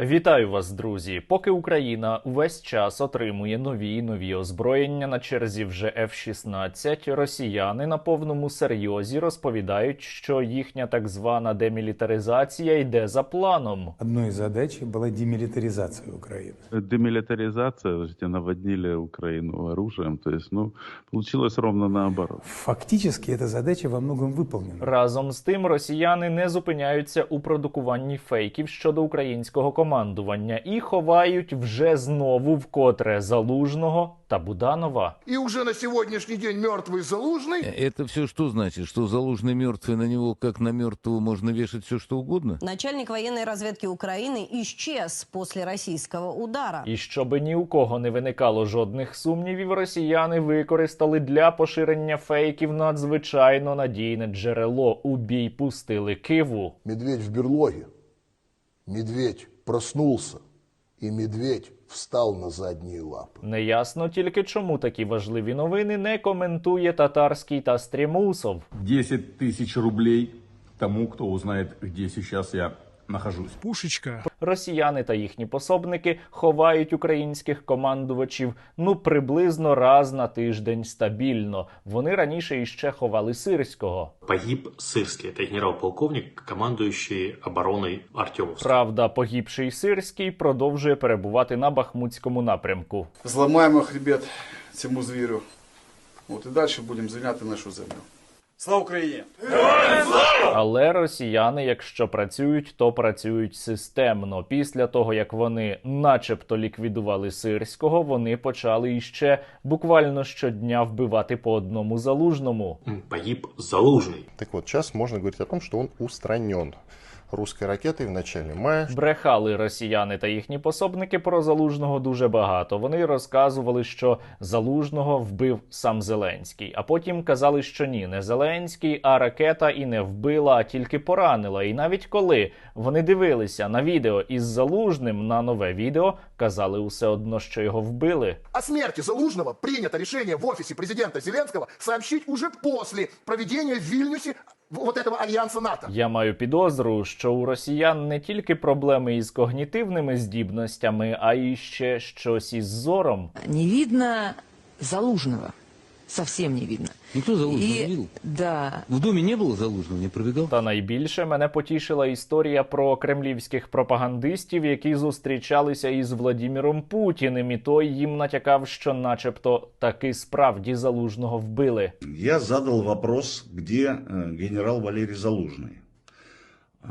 Вітаю вас, друзі! Поки Україна увесь час отримує нові і нові озброєння на черзі вже F-16, росіяни на повному серйозі розповідають, що їхня так звана демілітаризація йде за планом. Одной из задач была демилитаризация Украины. Демилитаризация, значит, наводнили Украину оружием. То есть, ну, получилось ровно наоборот. Фактически эта задача во многом выполнена. Разом з тим, росіяни не зупиняються у продукуванні фейків щодо українського командування і ховають вже знову вкотре залужного та Буданова. И уже на сегодняшний день мертвый Залужный Это все что значит? Что Залужный мертвый, на него как на мертвого можно вешать все что угодно? Начальник военной разведки Украины исчез после российского удара. І щоби ні у кого не виникало жодних сумнівів, росіяни використали для поширення фейків надзвичайно надійне джерело. У бій пустили Киву. медведь в берлоге. Медведь проснулся, і медведь встав на задні лапи. Неясно тільки чому такі важливі новини не коментує татарський та стрімусов. 10 тисяч рублей тому, хто узнає, де зараз я нахожусь. пушечка. Росіяни та їхні пособники ховають українських командувачів ну приблизно раз на тиждень стабільно. Вони раніше іще ховали сирського. Погиб Сырский, это генерал-полковник, командующий обороной Артемовска. Правда, погибший сирський продовжує перебувати на бахмутському напрямку. Зламаємо хребет цьому звіру. От і далі будемо звільняти нашу землю. Слава Україні! Але росіяни, якщо працюють, то працюють системно. Після того як вони, начебто, ліквідували сирського, вони почали іще буквально щодня вбивати по одному залужному. Погиб залужний. Так от час можна говорити о том, що он устранен русской ракетой в начале мая. Брехали росіяни та їхні пособники про залужного дуже багато. Вони розказували, що залужного вбив сам Зеленський, а потім казали, що ні, не Зеленський, а ракета і не вбила, а тільки поранила. І навіть коли вони дивилися на відео із залужним на нове відео, казали усе одно, що його вбили. О смерти Залужного принято решение в офисе президента Зеленского сообщить уже после проведения в Вильнюсе вот этого альянса НАТО. Я маю підозру, що у росіян не тільки проблеми із когнітивними здібностями, а й ще щось із зором. Не видно Залужного. Совсем не видно. Никто Залужного И- не видел? Да. В доме не было Залужного, не пробегал? Та найбільше мене потішила історія про кремлівських пропагандистів, які зустрічалися із Владіміром Путіним, і той їм натякав, що, начебто, таки справді залужного вбили. Я задал вопрос, где э, генерал Валерий Залужный. А,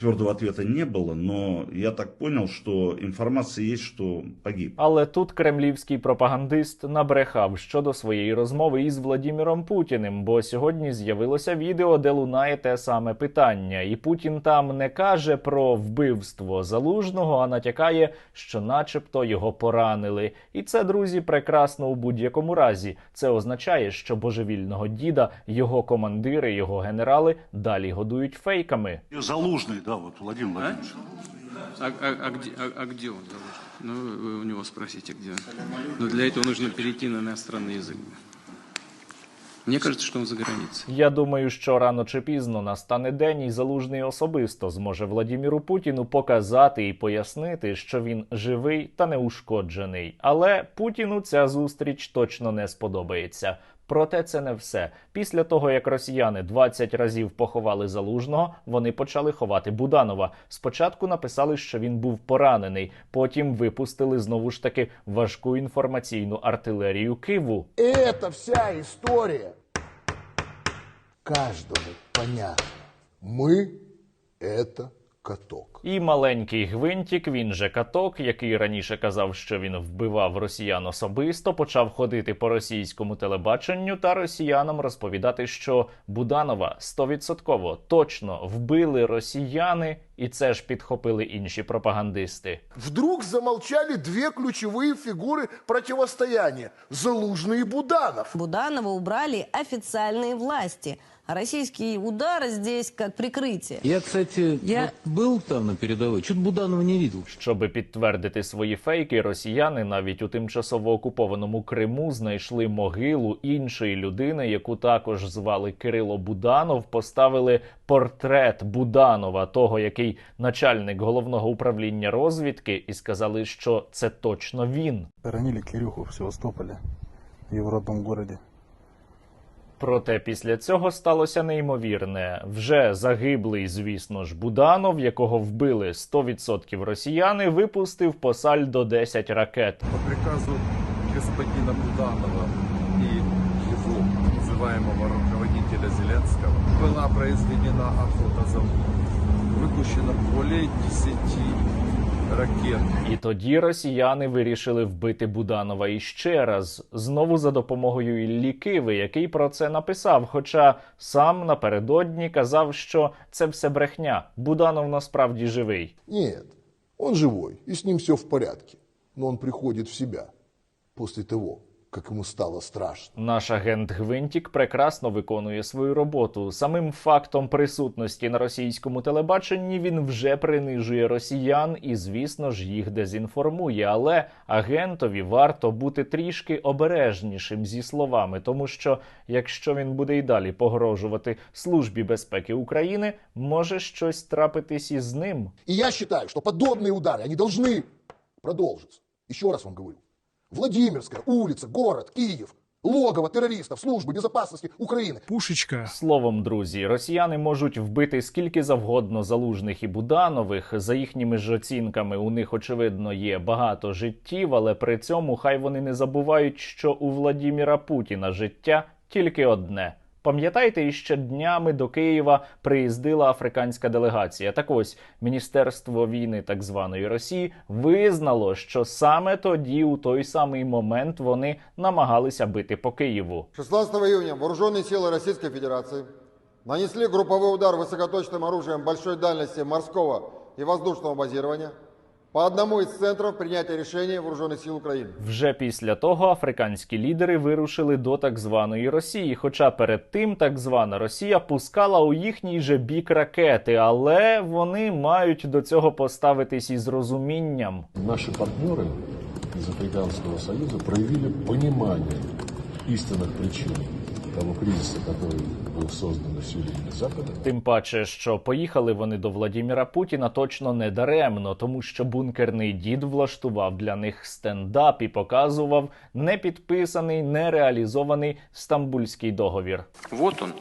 Твердого ответа не было, но я так понял, что информация есть, что погиб. Але тут кремлівський пропагандист набрехав щодо своєї розмови із Владіміром Путіним, бо сьогодні з'явилося відео, де лунає те саме питання, і Путін там не каже про вбивство залужного, а натякає, що, начебто, його поранили. І це, друзі, прекрасно у будь-якому разі. Це означає, що божевільного діда, його командири, його генерали далі годують фейками Залужный, да, вот Владимир Владимирович. А, а- а где, а- а где он заложен? Ну, вы у него спросите, где он. Но для этого нужно перейти на иностранный язык. Мне кажется, что он за границей. Я думаю, що рано чи пізно настане день, і залужний особисто зможе Владіміру Путіну показати і пояснити, що він живий та неушкоджений. Але Путіну ця зустріч точно не сподобається. Проте це не все. Після того, як росіяни 20 разів поховали залужного, вони почали ховати Буданова. Спочатку написали, що він був поранений, потім випустили знову ж таки важку інформаційну артилерію Киву. Эта вся история каждому понятна. Мы — это каток. І маленький гвинтік, він же каток, який раніше казав, що він вбивав росіян особисто, почав ходити по російському телебаченню та росіянам розповідати, що Буданова стовідсотково точно вбили росіяни, і це ж підхопили інші пропагандисти. Вдруг замолчали две ключевые фигуры противостояния — Залужный и Буданов. Буданова убрали официальные власти. А российский удар здесь как прикрытие. Я, кстати, Я- вот был там на передовой. Чуть Буданова не видел. Щоби підтвердити свої фейки, росіяни навіть у тимчасово окупованому Криму знайшли могилу іншої людини, яку також звали Кирило Буданов. Поставили портрет Буданова, того, який начальник головного управління розвідки, і сказали, що це точно він. Хоронили Кирюху в Севастополе, в его родном городе. Проте після цього сталося неймовірне. Вже загиблий, звісно ж, Буданов, якого вбили 100% росіяни, випустив по сальдо 10 ракет. По приказу господина Буданова и его называемого руководителя Зеленского была произведена охота за мной. Выпущено более 10 ракет. І тоді росіяни вирішили вбити Буданова іще раз, знову за допомогою Іллі Киви, який про це написав. Хоча сам напередодні казав, що це все брехня. Буданов насправді живий. Ні, он живой, і з ним все в порядку. Но он приходит в себя после того, как ему стало страшно. Наш агент Гвинтік прекрасно виконує свою роботу. Самим фактом присутності на російському телебаченні він вже принижує росіян і, звісно ж, їх дезінформує. Але агентові варто бути трішки обережнішим зі словами, тому що якщо він буде й далі погрожувати службі безпеки України, може щось трапитись із ним. И я считаю, что подобные удары, они должны продолжиться. Еще раз вам говорю. Владимирская, улица, город, Киев, логово террористов, служби безопасности України. Пушечка. Словом, друзі, росіяни можуть вбити скільки завгодно залужних і Буданових. За їхніми ж оцінками, у них очевидно є багато життів, але при цьому хай вони не забувають, що у Владіміра Путіна життя тільки одне. Пам'ятаєте, іще днями до Києва приїздила африканська делегація. Так ось Міністерство війни так званої Росії визнало, що саме тоді, у той самий момент, вони намагалися бити по Києву. 16 июня вооруженные силы Российской Федерации нанесли групповой удар высокоточным оружием большой дальности морского и воздушного базирования по одному из центров принятия решений вооруженных сил Украины. Вже після того африканські лідери вирушили до так званої Росії. Хоча перед тим так звана Росія пускала у їхній же бік ракети, але вони мають до цього поставитись із розумінням. Наши партнеры из Африканского Союза проявили понимание истинных причин того кризиса, который был создан усилиями Запада. Тим паче, що поїхали вони до Владіміра Путіна точно не даремно, тому що бункерний дід влаштував для них стендап і показував непідписаний, нереалізований стамбульський договір. Вот он.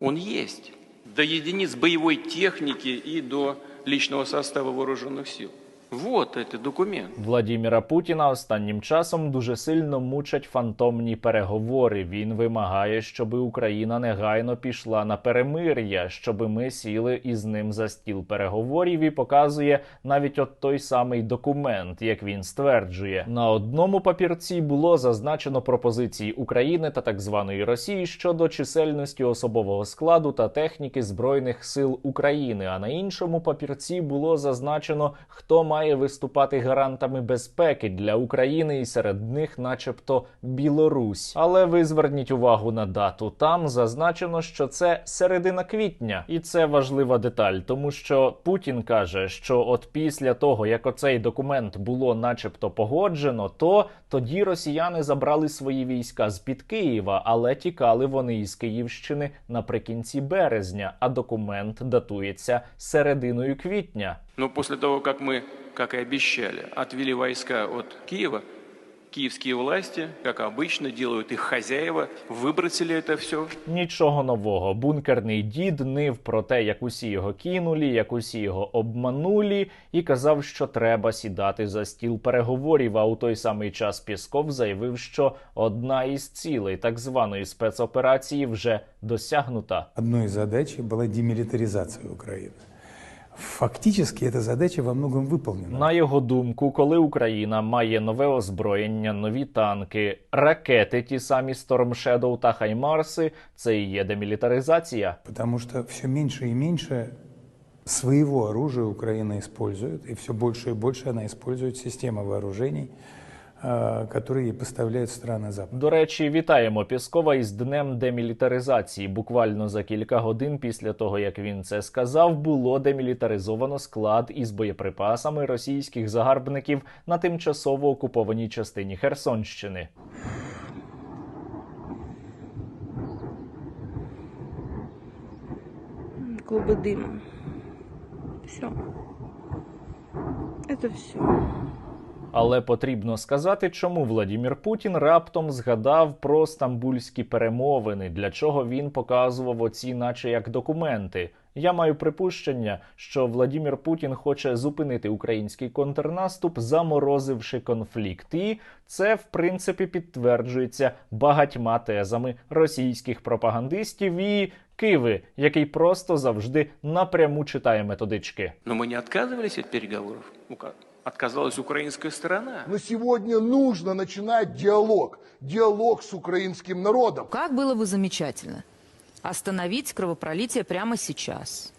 Он есть. До единиц боевой техники и до личного состава вооруженных сил. Вот это документ. Владіміра Путіна останнім часом дуже сильно мучать фантомні переговори. Він вимагає, щоб Україна негайно пішла на перемир'я, щоб ми сіли із ним за стіл переговорів і показує навіть от той самий документ, як він стверджує. На одному папірці було зазначено пропозиції України та так званої Росії щодо чисельності особового складу та техніки збройних сил України. А на іншому папірці було зазначено, хто має виступати гарантами безпеки для України, і серед них, начебто, Білорусь. Але ви зверніть увагу на дату. Там зазначено, що це середина квітня, і це важлива деталь, тому що Путін каже, що от після того, як оцей документ було, начебто, погоджено, то тоді росіяни забрали свої війська з під Києва, але тікали вони із Київщини наприкінці березня. А документ датується серединою квітня. Но после того, как мы, как и обещали, отвели войска от Киева, киевские власти, как обычно, делают их хозяева, выбросили это все. Нічого нового. Бункерний дід нив про те, як усі його кинулі, як усі його обманулі, і казав, що треба сідати за стіл переговорів. А у той самий час Пісков заявив, що одна із цілей так званої спецоперації вже досягнута. Одной из задач была демилитаризация Украины. Фактически эта задача во многом выполнена. На його думку, коли Україна має нове озброєння, нові танки, ракети, ті самі Storm Shadow та Хаймарси, це і є демілітаризація. Потому что все меньше и меньше своего оружия Украина использует, и все больше и больше она использует системы вооружений э, которые поставляют страны Запада. До речі, вітаємо Піскова із днем демілітаризації. Буквально за кілька годин після того, як він це сказав, було демілітаризовано склад із боєприпасами російських загарбників на тимчасово окупованій частині Херсонщини. клубы дыма. Все. Это все. Але потрібно сказати, чому Владімір Путін раптом згадав про стамбульські перемовини, для чого він показував оці, наче як документи. Я маю припущення, що Владімір Путін хоче зупинити український контрнаступ, заморозивши конфлікт, і це в принципі підтверджується багатьма тезами російських пропагандистів і Киви, який просто завжди напряму читає методички. Но мы не отказывались от переговоров. Ука- Отказалась украинская сторона. Но сегодня нужно начинать диалог. Диалог с украинским народом. Как было бы замечательно остановить кровопролитие прямо сейчас.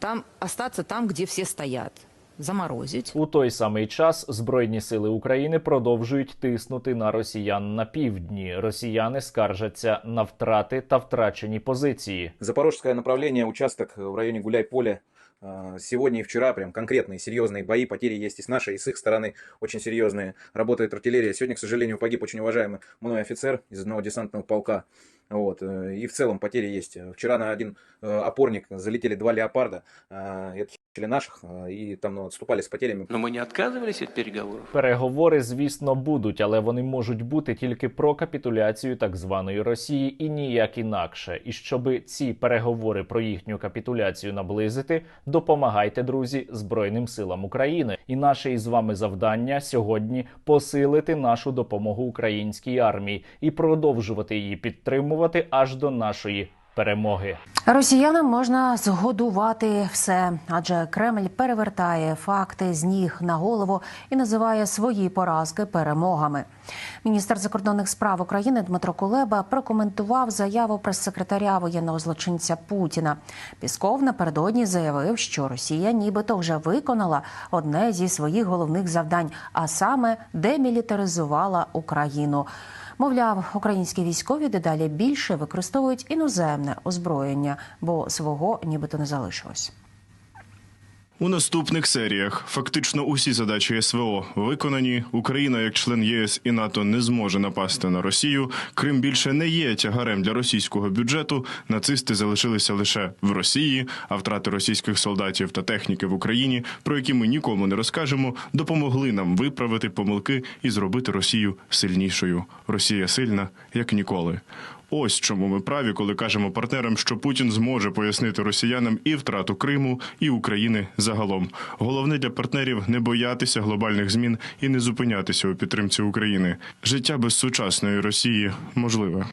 Там остаться там, где все стоят. Заморозить. У той самий час Збройні сили України продовжують тиснути на росіян на півдні. Росіяни скаржаться на втрати та втрачені позиції. Запорожское направление, участок в районе Гуляй-Поле. А, Сегодня и вчера прям конкретные серьезные бои, потери есть и с нашей, и с их стороны очень серьезные. Работает артиллерия. Сегодня, к сожалению, погиб очень уважаемый мной офицер из одного десантного полка. Вот. э, И в целом потери есть. Вчера на один э, опорник залетели два леопарда. а, Это наших, и там ну, отступали с потерями. Но мы не отказывались от переговоров. Переговори, звісно, будуть, але вони можуть бути тільки про капітуляцію так званої Росії і ніяк інакше. І щоби ці переговори про їхню капітуляцію наблизити, допомагайте, друзі, Збройним силам України. І наше із вами завдання сьогодні посилити нашу допомогу українській армії і продовжувати її підтримувати аж до нашої перемоги. Росіянам можна згодувати все, адже Кремль перевертає факти з ніг на голову і називає свої поразки перемогами. Міністр закордонних справ України Дмитро Кулеба прокоментував заяву прес-секретаря воєнного злочинця Путіна. Пісков напередодні заявив, що Росія нібито вже виконала одне зі своїх головних завдань, а саме демілітаризувала Україну. Мовляв, українські військові дедалі більше використовують іноземне озброєння, бо свого нібито не залишилось. У наступних серіях фактично усі задачі СВО виконані. Україна, як член ЄС і НАТО, не зможе напасти на Росію. Крим більше не є тягарем для російського бюджету. Нацисти залишилися лише в Росії, а втрати російських солдатів та техніки в Україні, про які ми нікому не розкажемо, допомогли нам виправити помилки і зробити Росію сильнішою. Росія сильна як ніколи. Ось чому ми праві, коли кажемо партнерам, що Путін зможе пояснити росіянам і втрату Криму, і України загалом. Головне для партнерів не боятися глобальних змін і не зупинятися у підтримці України. Життя без сучасної Росії можливе.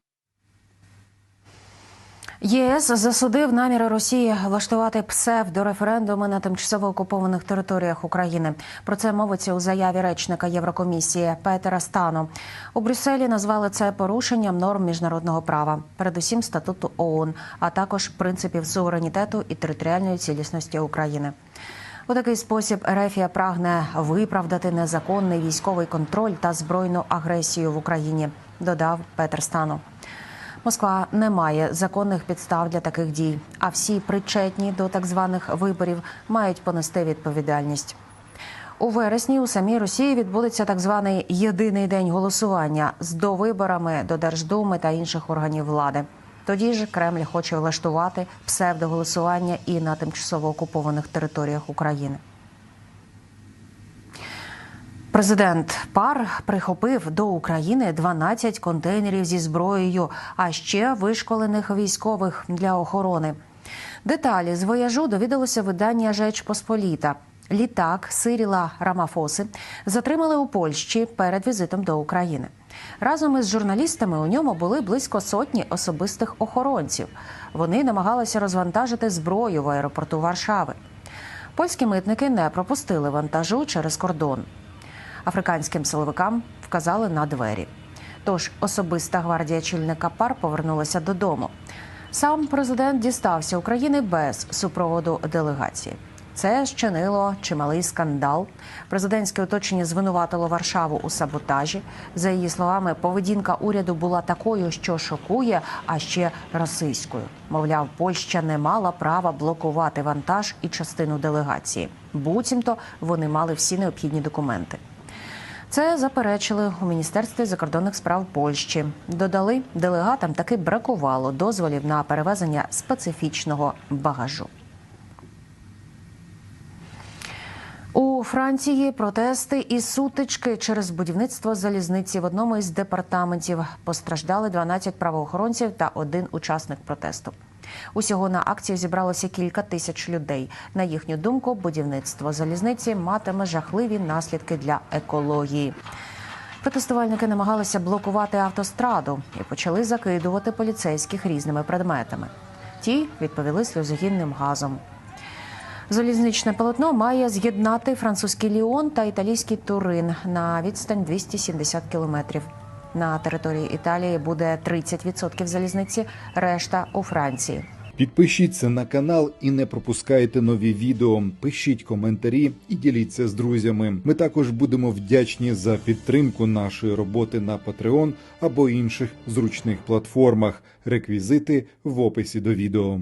ЄС засудив наміри Росії влаштувати псевдореферендуми на тимчасово окупованих територіях України. Про це мовиться у заяві речника Єврокомісії Петера Стану. У Брюсселі назвали це порушенням норм міжнародного права, передусім статуту ООН, а також принципів суверенітету і територіальної цілісності України. У такий спосіб Ерефія прагне виправдати незаконний військовий контроль та збройну агресію в Україні, додав Петер Стану. Москва не має законних підстав для таких дій, а всі причетні до так званих виборів мають понести відповідальність. У вересні у самій Росії відбудеться так званий єдиний день голосування з довиборами до Держдуми та інших органів влади. Тоді ж Кремль хоче влаштувати псевдоголосування і на тимчасово окупованих територіях України. Президент ПАР прихопив до України 12 контейнерів зі зброєю, а ще вишколених військових для охорони. Деталі з вояжу довідалося видання Жеч Посполіта. Літак Сиріла Рамафоси затримали у Польщі перед візитом до України. Разом із журналістами у ньому були близько сотні особистих охоронців. Вони намагалися розвантажити зброю в аеропорту Варшави. Польські митники не пропустили вантажу через кордон. Африканським силовикам вказали на двері. Тож особиста гвардія чільника пар повернулася додому. Сам президент дістався України без супроводу делегації. Це щинило чималий скандал. Президентське оточення звинуватило Варшаву у саботажі. За її словами, поведінка уряду була такою, що шокує, а ще расистською. Мовляв, Польща не мала права блокувати вантаж і частину делегації. Буцімто вони мали всі необхідні документи. Це заперечили у міністерстві закордонних справ Польщі. Додали, делегатам таки бракувало дозволів на перевезення специфічного багажу. У Франції протести і сутички через будівництво залізниці в одному із департаментів постраждали 12 правоохоронців та один учасник протесту. Усього на акцію зібралося кілька тисяч людей. На їхню думку, будівництво залізниці матиме жахливі наслідки для екології. Протестувальники намагалися блокувати автостраду і почали закидувати поліцейських різними предметами. Ті відповіли сльозогінним газом. Залізничне полотно має з'єднати французький Ліон та італійський Турин на відстань 270 кілометрів. На території Італії буде 30% залізниці, решта у Франції. Підпишіться на канал і не пропускайте нові відео. Пишіть коментарі і діліться з друзями. Ми також будемо вдячні за підтримку нашої роботи на Patreon або інших зручних платформах. Реквізити в описі до відео.